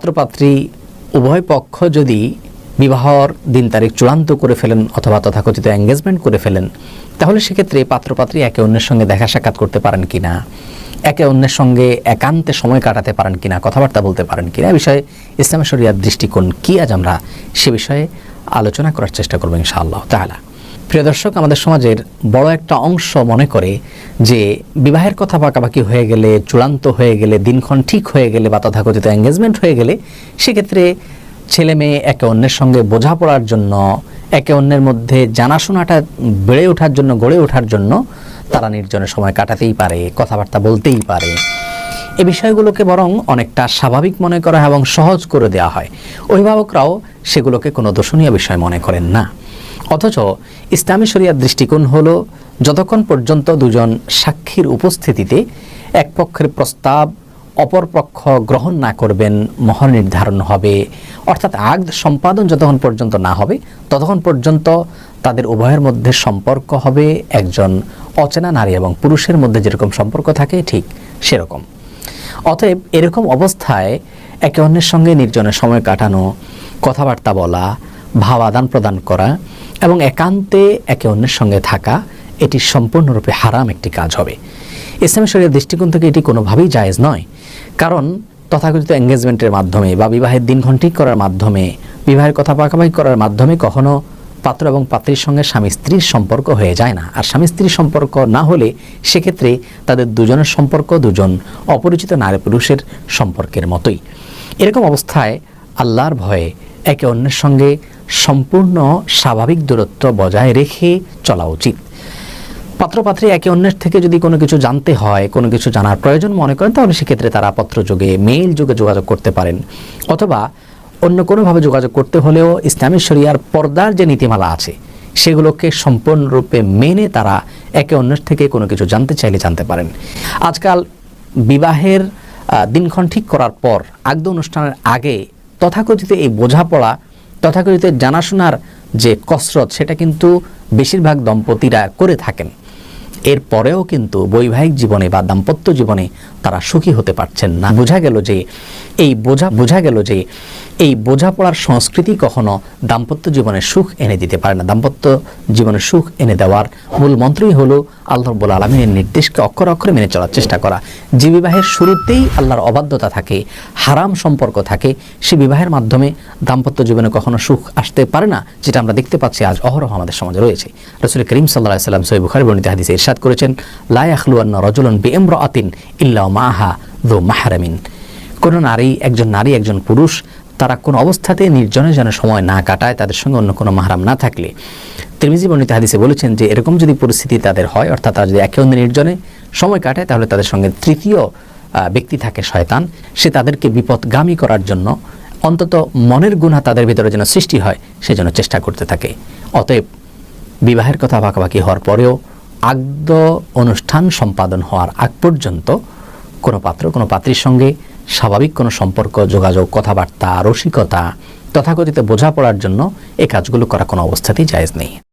পাত্রপাত্রী উভয় পক্ষ যদি বিবাহর দিন তারিখ চূড়ান্ত করে ফেলেন অথবা তথাকথিত এঙ্গেজমেন্ট করে ফেলেন, তাহলে সেক্ষেত্রে পাত্রপাত্রী একে অন্যের সঙ্গে দেখা সাক্ষাৎ করতে পারেন কি না? একে অন্যের সঙ্গে একান্তে সময় কাটাতে পারেন কিনা কথাবার্তা বলতে পারেন কিনা এ বিষয়ে ইসলাম শরিয়ার দৃষ্টিকোণ কী আজ আমরা সে বিষয়ে আলোচনা করার চেষ্টা করব ইনশাআল্লাহ তাহলে প্রিয় দর্শক, আমাদের সমাজের বড় একটা অংশ মনে করে যে বিবাহের কথা পাকাপাকি হয়ে গেলে, চূড়ান্ত হয়ে গেলে, দিনক্ষণ ঠিক হয়ে গেলে বা তথাকথিত এঙ্গেজমেন্ট হয়ে গেলে সেক্ষেত্রে ছেলে মেয়ে একে অন্যের সঙ্গে বোঝাপড়ার জন্য, একে অন্যের মধ্যে জানাশোনাটা বেড়ে ওঠার জন্য, গড়ে ওঠার জন্য তারা নির্জনের সময় কাটাতেই পারে, কথাবার্তা বলতেই পারে। এই বিষয়গুলোকে বরং অনেকটা স্বাভাবিক মনে করা এবং সহজ করে দেওয়া হয়। অভিভাবকরাও সেগুলোকে কোনো দোষণীয় বিষয় মনে করেন না। অথচ ইসলামী শরিয়ার দৃষ্টিকোণ হল, যতক্ষণ পর্যন্ত দুজন সাক্ষীর উপস্থিতিতে এক পক্ষের প্রস্তাব অপর পক্ষ গ্রহণ না করবেন মহর নির্ধারণ হবে। অর্থাৎ আগ সম্পাদন যতক্ষণ পর্যন্ত না হবে, ততক্ষণ পর্যন্ত তাদের উভয়ের মধ্যে সম্পর্ক হবে। একজন অচেনা নারী এবং পুরুষের মধ্যে যেরকম সম্পর্ক থাকে, ঠিক সেরকম। অতএব এরকম অবস্থায় একে অন্যের সঙ্গে নির্জনের সময় কাটানো, কথাবার্তা বলা ভাব আদান প্রদান করা এবং একান্তে একে অন্যের সঙ্গে থাকা, এটি সম্পূর্ণরূপে হারাম একটি কাজ হবে। ইসলামী শরীরের দৃষ্টিকোণ থেকে এটি কোনোভাবেই জায়েজ নয়। কারণ তথাকথিত এঙ্গেজমেন্টের মাধ্যমে বা বিবাহের দিনক্ষণ ঠিক করার মাধ্যমে, বিবাহের কথা পাকাপাকি করার মাধ্যমে কখনো পাত্র এবং পাত্রীর সঙ্গে স্বামী স্ত্রীর সম্পর্ক হয়ে যায় না। আর স্বামী স্ত্রীর সম্পর্ক না হলে সেক্ষেত্রে তাদের দুজনের সম্পর্ক দুজন অপরিচিত নারী পুরুষের সম্পর্কের মতোই। এরকম অবস্থায় আল্লাহর ভয়ে একে অন্যের সঙ্গে সম্পূর্ণ স্বাভাবিক দূরত্ব বজায় রেখে চলা উচিত। পাত্রপাত্রী একে অন্যের থেকে যদি কোনো কিছু জানতে হয়, কোনো কিছু জানার প্রয়োজন মনে করেন, তাহলে সেক্ষেত্রে তারা পত্র যোগে মেইল যোগে যোগাযোগ করতে পারেন। অথবা অন্য কোনোভাবে যোগাযোগ করতে হলেও ইসলামী শরিয়ার পর্দার যে নীতিমালা আছে, সেগুলোকে সম্পূর্ণরূপে মেনে তারা একে অন্যের থেকে কোনো কিছু জানতে চাইলে জানতে পারেন। আজকাল বিবাহের দিনক্ষণ ঠিক করার পর আগদ অনুষ্ঠানের আগে তথাকথিত এই বোঝাপড়া, তথাকথিত জানাশোনার যে কসরত, সেটা কিন্তু বেশিরভাগ দম্পতিরা করে থাকেন। এরপরেও কিন্তু বৈবাহিক জীবনে বা দাম্পত্য জীবনে তারা সুখী হতে পারছেন না। বোঝা গেল যে এই বোঝা বোঝা গেল যে এই বোঝাপড়ার সংস্কৃতি কখনো দাম্পত্য জীবনে সুখ এনে দিতে পারে না। দাম্পত্য জীবনে সুখ এনে দেওয়ার মূল মন্ত্রই হলো আল্লাহ রব্বুল আলমিনের নির্দেশকে অক্ষর অক্ষরে মেনে চলার চেষ্টা করা। যে বিবাহের শুরুতেই আল্লাহর অবাধ্যতা থাকে, হারাম সম্পর্ক থাকে, সে বিবাহের মাধ্যমে দাম্পত্য জীবনে কখনো সুখ আসতে পারে না, যেটা আমরা দেখতে পাচ্ছি আজ অহরহ আমাদের সমাজে রয়েছে। রসুল করিম সাল্লাহ সাল্লাম সৈব বুখারি বর্ণিত হাদিসে ইরশাদ করেছেন লায়াখলুয়ান্না রজুলন বেএমর আতিন ইল্লা মাহা দো মাহারামিন। কোনো নারী, একজন নারী, একজন পুরুষ, তারা কোনো অবস্থাতে নির্জনে যেন সময় না কাটায়, তাদের সঙ্গে অন্য কোনো মাহারাম না থাকলে। তিরমিজি বর্ণিত হাদিসে বলেছেন যে, এরকম যদি পরিস্থিতি তাদের হয়, অর্থাৎ তারা যদি একে অন্য নির্জনে সময় কাটায়, তাহলে তাদের সঙ্গে তৃতীয় ব্যক্তি থাকে শয়তান। সে তাদেরকে বিপদগামী করার জন্য অন্তত মনের গুণা তাদের ভিতরে যেন সৃষ্টি হয় সেজন্য চেষ্টা করতে থাকে। অতএব বিবাহের কথা পাকাপাকি হওয়ার পরেও আগদ অনুষ্ঠান সম্পাদন হওয়ার আগ পর্যন্ত কোনো পাত্র, কোনো পাত্রীর সঙ্গে স্বাভাবিক কোনো সম্পর্ক, যোগাযোগ, কথাবার্তা, রসিকতা তথাকথিত বোঝাপড়ার জন্য এ কাজগুলো করা কোনো অবস্থাতেই জায়েজ নেই।